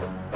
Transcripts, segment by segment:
Thank you.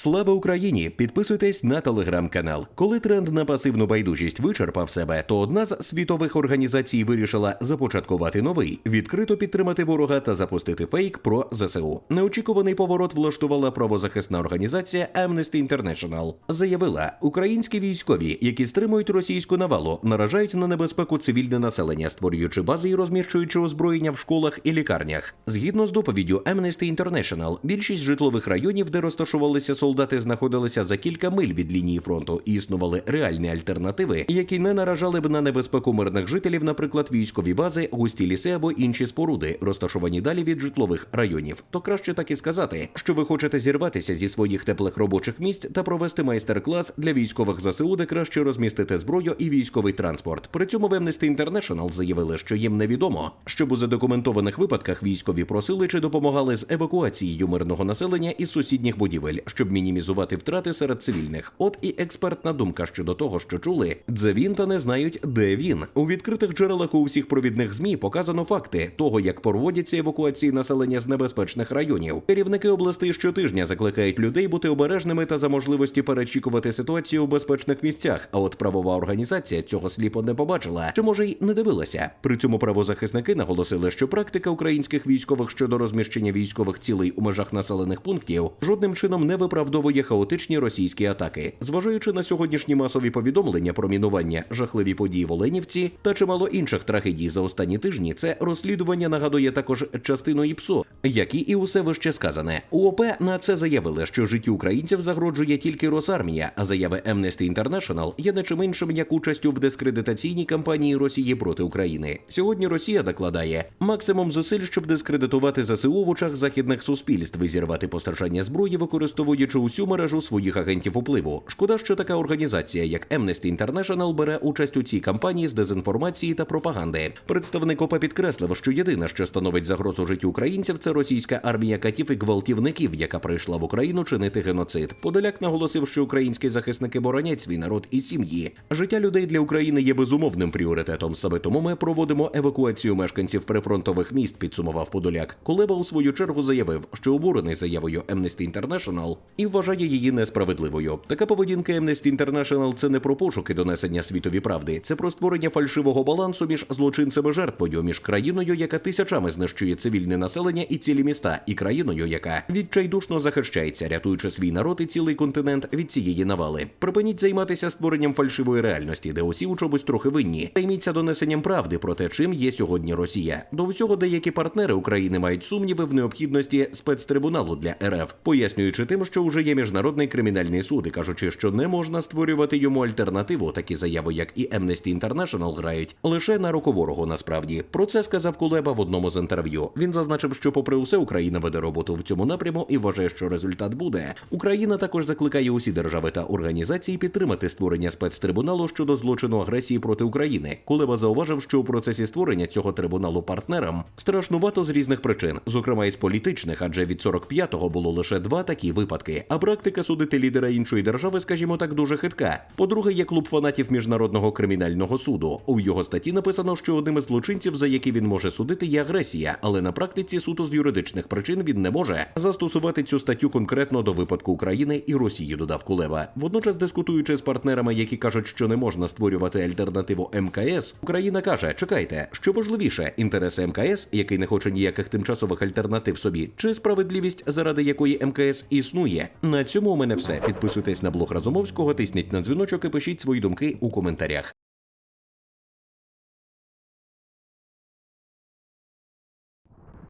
Слава Україні! Підписуйтесь на телеграм-канал. Коли тренд на пасивну байдужість вичерпав себе, то одна з світових організацій вирішила започаткувати новий, відкрито підтримати ворога та запустити фейк про ЗСУ. Неочікуваний поворот влаштувала правозахисна організація Amnesty International. Заявила, українські військові, які стримують російську навалу, наражають на небезпеку цивільне населення, створюючи бази і розміщуючи озброєння в школах і лікарнях. Згідно з доповіддю Amnesty International, більшість житлових районів, де розташувалися солдати, знаходилися за кілька миль від лінії фронту і існували реальні альтернативи, які не наражали б на небезпеку мирних жителів, наприклад, військові бази, густі ліси або інші споруди, розташовані далі від житлових районів. То краще так і сказати, що ви хочете зірватися зі своїх теплих робочих місць та провести майстер-клас для військових ЗСУ, де краще розмістити зброю і військовий транспорт. При цьому в Amnesty International заявили, що їм невідомо, щоб у задокументованих випадках військові просили чи допомагали з евакуацією мирного населення із сусідніх будівель, щоб мінімізувати втрати серед цивільних. От і експертна думка щодо того, що чули, це він та не знають, де він. У відкритих джерелах у всіх провідних змі показано факти того, як проводяться евакуації населення з небезпечних районів. Керівники областей щотижня закликають людей бути обережними та за можливості перечікувати ситуацію у безпечних місцях. А от правова організація цього сліпо не побачила, чи може й не дивилася. При цьому правозахисники наголосили, що практика українських військових щодо розміщення військових цілей у межах населених пунктів жодним чином не виправдовує хаотичні російські атаки, зважаючи на сьогоднішні масові повідомлення про мінування, жахливі події в Оленівці та чимало інших трагедій за останні тижні. Це розслідування нагадує також частину ІПСО, як і усе вище сказане. УОП на це заявили, що життю українців загрожує тільки Росармія, а заяви Amnesty International є не чим іншим як участю в дискредитаційній кампанії Росії проти України. Сьогодні Росія докладає максимум зусиль, щоб дискредитувати ЗСУ в очах західних суспільств і зірвати постачання зброї, використовуючи усю мережу своїх агентів впливу. Шкода, що така організація, як Amnesty International, бере участь у цій кампанії з дезінформації та пропаганди. Представник ОП підкреслив, що єдине, що становить загрозу життю українців, це російська армія катів і гвалтівників, яка прийшла в Україну чинити геноцид. Подоляк наголосив, що українські захисники боронять свій народ і сім'ї. Життя людей для України є безумовним пріоритетом. Саме тому ми проводимо евакуацію мешканців прифронтових міст. Підсумував Подоляк. Кулеба у свою чергу заявив, що обурений заявою Amnesty International і вважає її несправедливою. Така поведінка Amnesty International – це не про пошуки донесення світові правди, це про створення фальшивого балансу між злочинцем і жертвою, між країною, яка тисячами знищує цивільне населення і цілі міста, і країною, яка відчайдушно захищається, рятуючи свій народ і цілий континент від цієї навали. Припиніть займатися створенням фальшивої реальності, де усі у чомусь трохи винні. Займіться донесенням правди про те, чим є сьогодні Росія. До всього деякі партнери України мають сумніви в необхідності спецтрибуналу для РФ, пояснюючи тим, що вже є міжнародний кримінальний суд, і кажучи, що не можна створювати йому альтернативу. Такі заяви, як і Amnesty International, грають лише на руку ворогу. Насправді про це сказав Кулеба в одному з інтерв'ю. Він зазначив, що, попри усе, Україна веде роботу в цьому напряму і вважає, що результат буде. Україна також закликає усі держави та організації підтримати створення спецтрибуналу щодо злочину агресії проти України. Кулеба зауважив, що у процесі створення цього трибуналу партнерам страшнувато з різних причин, зокрема із політичних, адже від 45-го було лише два такі випадки. А практика судити лідера іншої держави, скажімо так, дуже хитка. По-друге, є клуб фанатів міжнародного кримінального суду. У його статті написано, що одним із злочинців, за які він може судити, є агресія, але на практиці суто з юридичних причин він не може застосувати цю статтю конкретно до випадку України і Росії. Додав Кулеба. Водночас, дискутуючи з партнерами, які кажуть, що не можна створювати альтернативу МКС, Україна каже: чекайте, що важливіше інтереси МКС, який не хоче ніяких тимчасових альтернатив собі, чи справедливість, заради якої МКС існує. На цьому у мене все. Підписуйтесь на блог Разумовського, тисніть на дзвіночок і пишіть свої думки у коментарях.